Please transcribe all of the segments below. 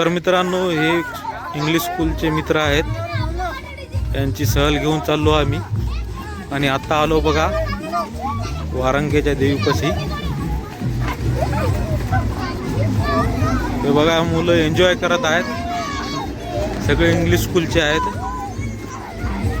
तर मित्रांनो हे इंग्लिश स्कूलचे मित्र आहेत. यांची सहल घेऊन चाललो आम्ही. आणि आत्ता आलो बघा वारंगेच्या देवीपाशी. हे बघा मुलं एन्जॉय करत आहेत. सगळे इंग्लिश स्कूलचे आहेत.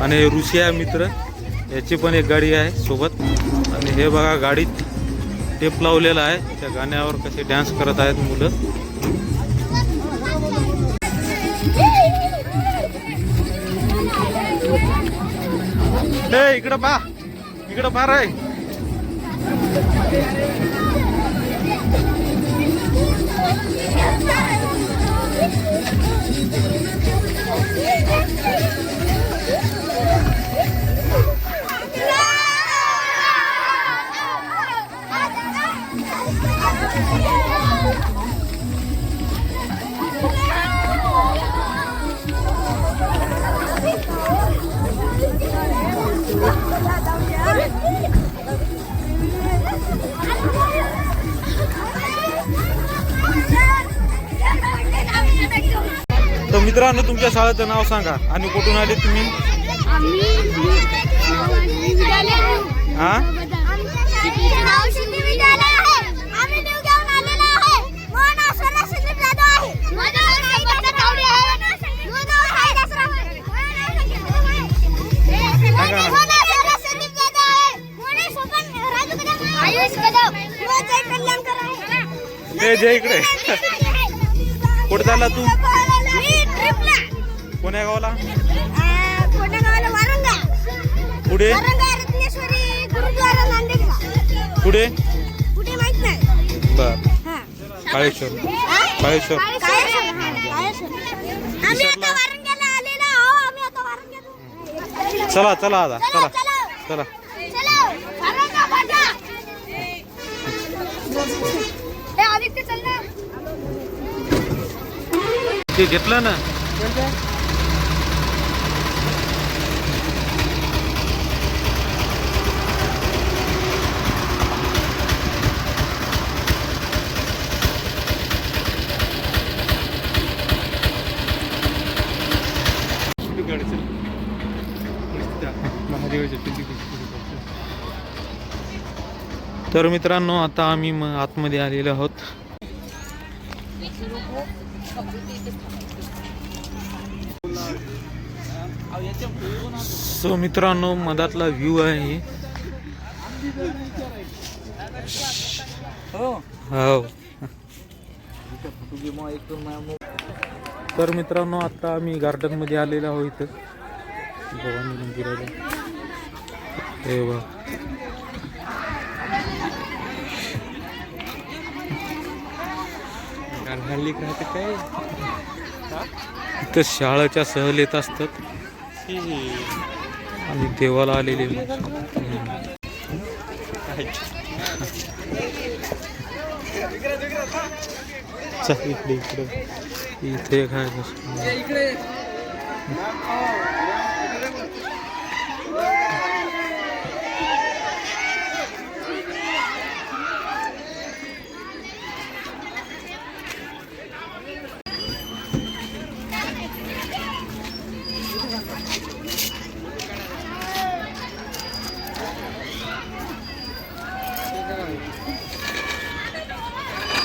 आणि हे ऋषी आहे मित्र. याची पण एक गाडी आहे सोबत. आणि हे बघा गाडीत टेप लावलेला आहे. त्या गाण्यावर कसे डान्स करत आहेत मुलं. ए इकडं पा. इकडं पा रे. तर मित्रांनो तुमच्या शाळेचं नाव सांगा. आणि कुठून आले तुम्ही? हा? ए, जय इकडे. कुठे चालला तू? कोण्या गावाला पुढे पुढे कुठे? माहीत नाही. बर. हा. काळेश्वर. काळेश्वर. आम्ही आता वारंग्याला आलेलो आहो आम्ही आता वारंग्याला चला चला आता चला चला. चलो. वारंगा बाजा. ए आदित्य चल ना. ते घेतलं ना? तर मित्रांनो आता आम्ही म आतमध्ये आलेलो आहोत. सो मित्रांनो मधातला व्ह्यू आहे. हो. तर मित्रांनो आता आम्ही गार्डनमध्ये आलेलो आहोत भवानी मंदिराला. हे बघा काय? इथं शाळेच्या सहल येत असतात आणि देवाला आलेले. इकडे इकडे. इथे काय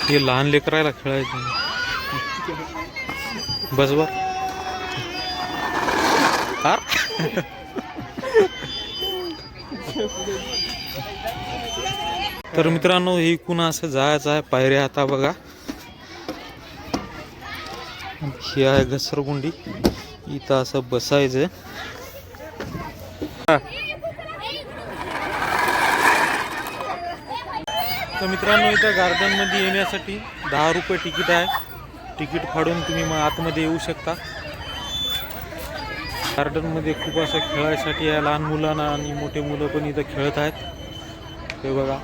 हे लहान लेकरायला खेळायचं. बस बर हा? तर मित्रांनो हे कुणा असं जायचं आहे पायऱ्या आता बघा. ही आहे घसरगुंडी. इथं असं बसायचं. तर मित्रांनो इथं गार्डनमध्ये येण्यासाठी दहा रुपये तिकीट आहे. तिकीट फाडून तुम्ही मग आतमध्ये येऊ शकता. गार्डनमध्ये खूप असं खेळायसाठी आहे लहान मुलांना आणि मोठे मुलं पण इथं खेळत आहेत. हे बघा.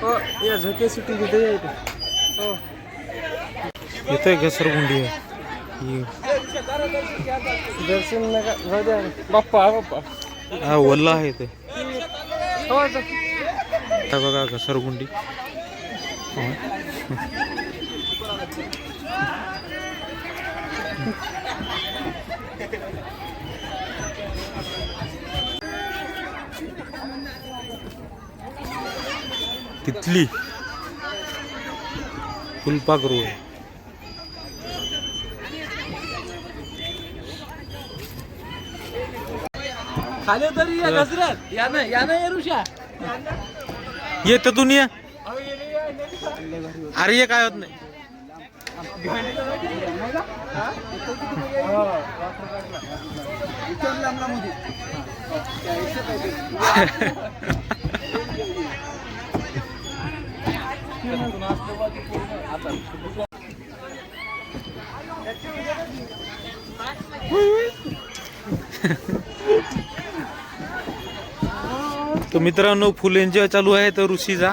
हो या झोके तिथे इथे हो. इथं घसरगुंडी आहे. ही- दर्शन नका बाप्पा हा बाप्पा हा वल्ला आहे ते. आता बघा घसरगुंडी. तिथली फुलपाखरू. आहे खाली तरी या घसरत या ना या ना या ऋषा. ये ततून दुनिया अरे ये काय होत तर मित्रांनो फुल एन्जॉय चालू आहे तर ऋषीचा.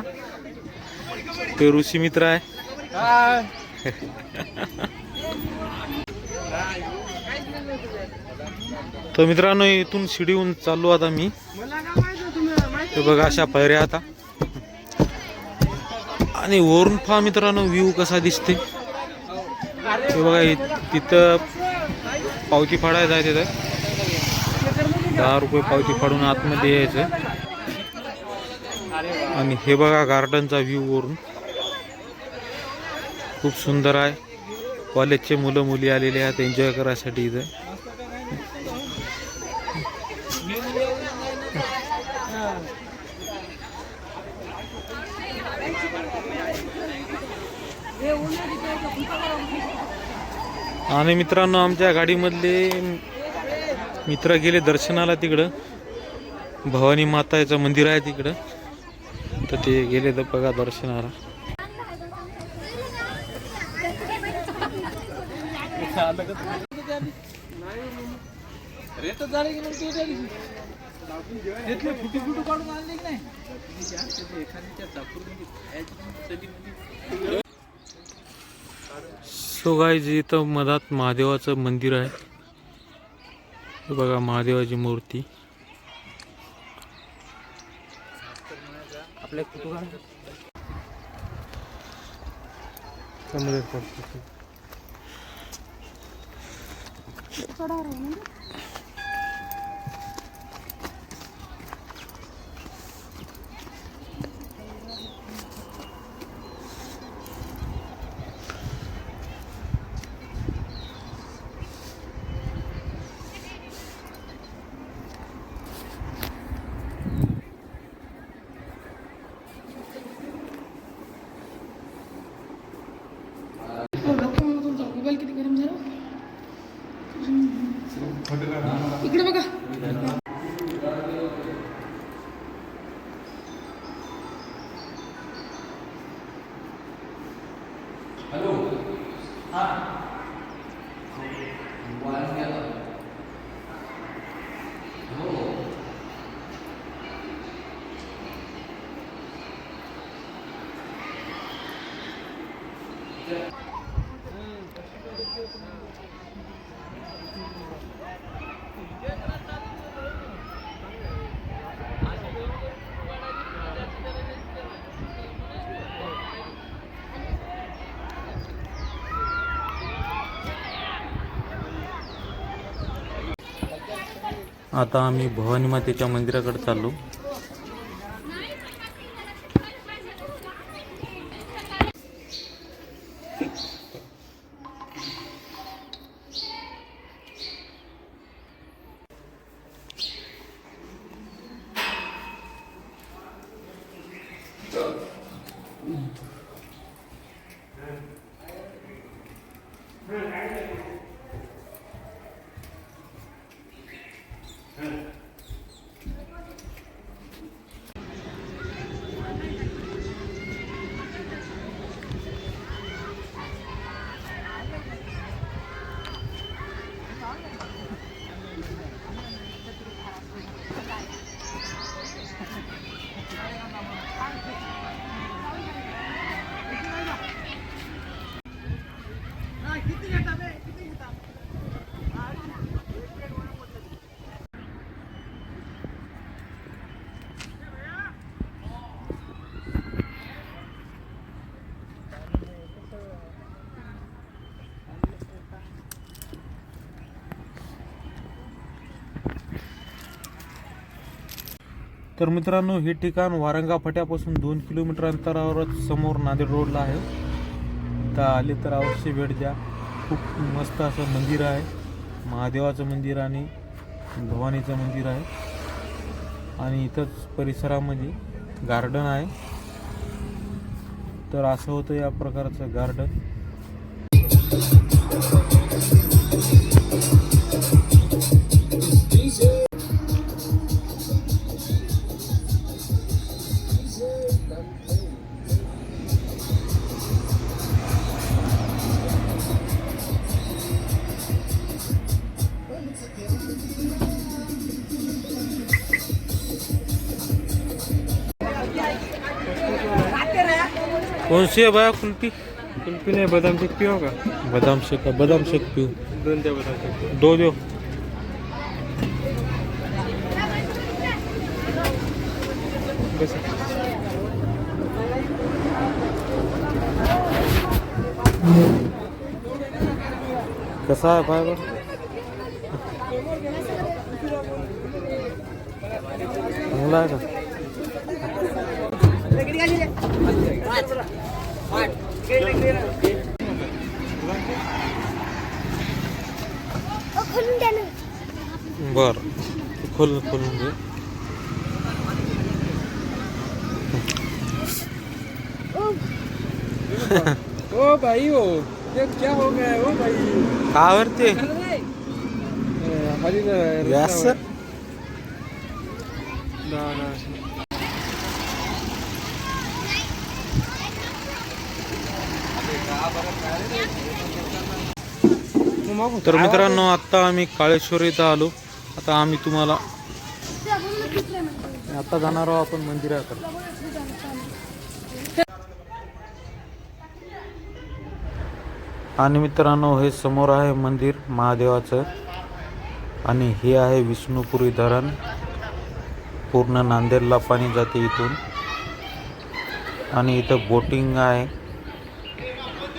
ते ऋषी मित्र आहे. तर मित्रांनो इथून शिडीहून चाललो आता मी. ते बघा अशा पायऱ्या आता. आणि वरून पहा मित्रांनो व्ह्यू कसा दिसते. ते बघा तिथं पावती फाडायचं आहे. तिथं दहा रुपये पावती फाडून आतमध्ये यायचं आणि हे बघा गार्डनचा व्ह्यू वरून. खूप सुंदर आहे. कॉलेजचे मुलं मुली आलेले आहेत एन्जॉय करायसाठी इथं. आणि मित्रांनो आमच्या गाडीमधले मित्र गेले दर्शनाला तिकडं. भवानी माताचं मंदिर आहे तिकडं. तर ते गेले तर बघा दर्शनाला. रेट झाले इथं मधात महादेवाचं मंदिर आहे. बघा महादेवाची मूर्ती. आपल्या फुटू आता आम्ही भवानी मातेच्या मंदिराकडे चाललो. तर मित्रांनो हे ठिकाण वारंगा फट्यापासून दोन किलोमीटर अंतरावरच समोर नांदेड रोडला आहे. तर आले तर अवश्य भेट द्या. खूप मस्त असं मंदिर आहे. महादेवाचं मंदिर आणि भवानीचं मंदिर आहे. आणि इथंच परिसरामध्ये गार्डन आहे. तर असं होतं या प्रकारचं गार्डन. कौन सी है भैया कुल्फी? कुल्फी नाही बदाम शेक पिवा का बादाम शेक का बादाम शेक पिऊ दोन द्या बदाम शेक। दो दो। बस कसा आहे पाय बरं चांगला आहे का बर. खोल खोलून दे. ओ, ओ भाई ओ ये क्या हो गया है, ओ भाई का वरते? हरी व्यास ना ना. तर मित्रांनो आता आम्ही काळेश्वर इथं आलो. आता आम्ही तुम्हाला आता जाणार आहोत आपण मंदिरात आणि मित्रांनो हे समोर आहे मंदिर महादेवाचं. आणि हे आहे विष्णुपुरी धरण. पूर्ण नांदेडला पाणी जाते इथून. आणि इथं बोटिंग आहे.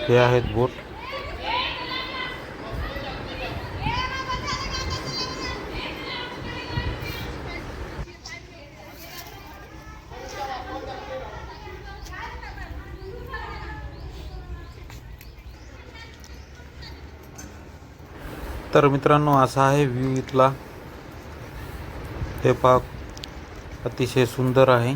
हे आहेत बोट. तर मित्रांनो असा आहे व्ह्यू इथला. हे पाक अतिशय सुंदर आहे.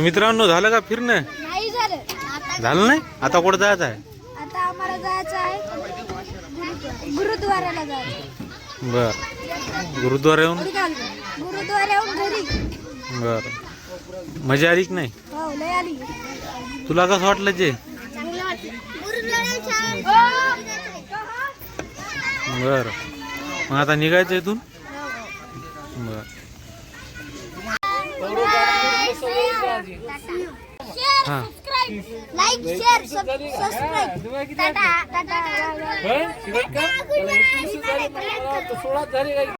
तर मित्रांनो झालं का फिरणं? नाही झालं. आता झालं नाही? आता कुठं जायचं आहे? आता आम्हाला जायचं आहे गुरुद्वारा- गुरुद्वाराला जायचं. बर. गुरुद्वारा येऊन? गुरुद्वाऱ्याहून घरी. बर. मजा आली की नाही? हो लय आली. तुला कसं वाटलं जे? बर. मग आता निघायचं इथून? बर हा like share subscribe tata tata एकवीस झाले,